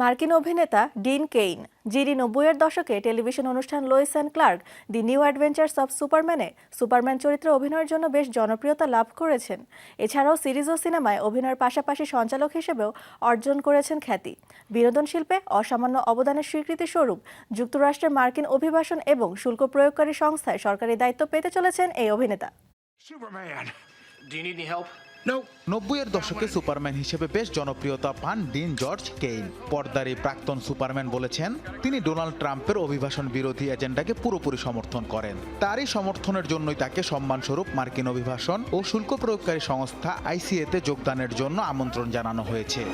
মার্কিন অভিনেতা dean Kane, যিনি নব্বইয়ের দশকে টেলিভিশন অনুষ্ঠান Lois and Clark, the new adventures of সুপারম্যানে, Superman চরিত্রে অভিনয়ের জন্য বেশ জনপ্রিয়তা লাভ করেছেন। এছাড়াও সিরিজ ও সিনেমায় অভিনয়ের পাশাপাশি সঞ্চালক হিসেবেও অর্জন করেছেন খ্যাতি। বিনোদন শিল্পে অসামান্য অবদানের স্বীকৃতি স্বরূপ যুক্তরাষ্ট্রের মার্কিন অভিবাসন এবং শুল্ক প্রয়োগকারী সংস্থায় সরকারি দায়িত্ব পেতে চলেছেন এই অভিনেতা। নব্বইয়ের দশকে সুপারম্যান হিসেবে বেশ জনপ্রিয়তা পান ডিন জর্জ কেইন। পর্দারি প্রাক্তন সুপারম্যান বলেছেন, তিনি ডোনাল্ড ট্রাম্পের অভিবাসন বিরোধী এজেন্ডাকে পুরোপুরি সমর্থন করেন। তারই সমর্থনের জন্যই তাকে সম্মানস্বরূপ মার্কিন অভিবাসন ও শুল্ক প্রয়োগকারী সংস্থা আইসিএতে যোগদানের জন্য আমন্ত্রণ জানানো হয়েছে।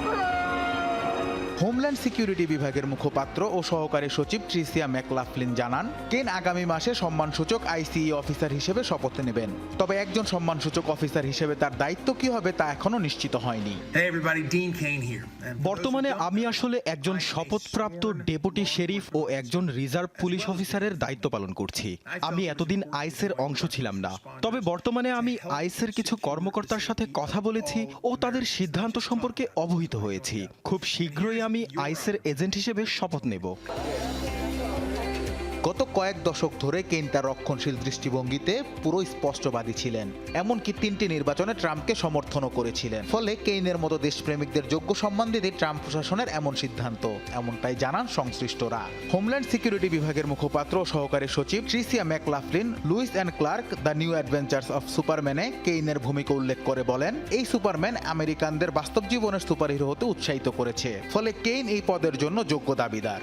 হোমল্যান্ড সিকিউরিটি বিভাগের মুখপাত্র ও সহকারী সচিব ট্রিসিয়া ম্যাকলাফলিন জানান কেন আগামী মাসে সম্মানসূচক আইসিই অফিসার হিসেবে শপথ নেবেন? তবে একজন সম্মানসূচক অফিসার হিসেবে তার দায়িত্ব কি হবে তা এখনও নিশ্চিত হয়নি। বর্তমানে আমি আসলে একজন শপথপ্রাপ্ত ডেপুটি শেরিফ ও একজন রিজার্ভ পুলিশ অফিসারের দায়িত্ব পালন করছি। আমি এতদিন আইসের অংশ ছিলাম না। তবে বর্তমানে আমি আইসের কিছু কর্মকর্তার সাথে কথা বলেছি ও তাদের সিদ্ধান্ত সম্পর্কে অবহিত হয়েছি। খুব শীঘ্রই আমি আইসের এজেন্ট হিসেবে শপথ নেব। গত কয়েক দশক ধরে কেইন তার রক্ষণশীল দৃষ্টিভঙ্গিতে পুরো স্পষ্টবাদী ছিলেন, এমনকি তিনটি নির্বাচনে ট্রাম্পকে সমর্থনও করেছিলেন। ফলে কেইনের মতো দেশপ্রেমিকদের যোগ্য সম্মান দিতে ট্রাম্প প্রশাসনের এমন সিদ্ধান্ত, এমনটাই জানান সংশ্লিষ্টরা। হোমল্যান্ড সিকিউরিটি বিভাগের মুখপাত্র সহকারী সচিব Tricia McLaughlin, Lois and Clark, the new adventures of সুপারম্যানে কেইনের ভূমিকা উল্লেখ করে বলেন, এই সুপারম্যান আমেরিকানদের বাস্তব জীবনের সুপারহিরো হতে উৎসাহিত করেছে, ফলে কেইন এই পদের জন্য যোগ্য দাবিদার।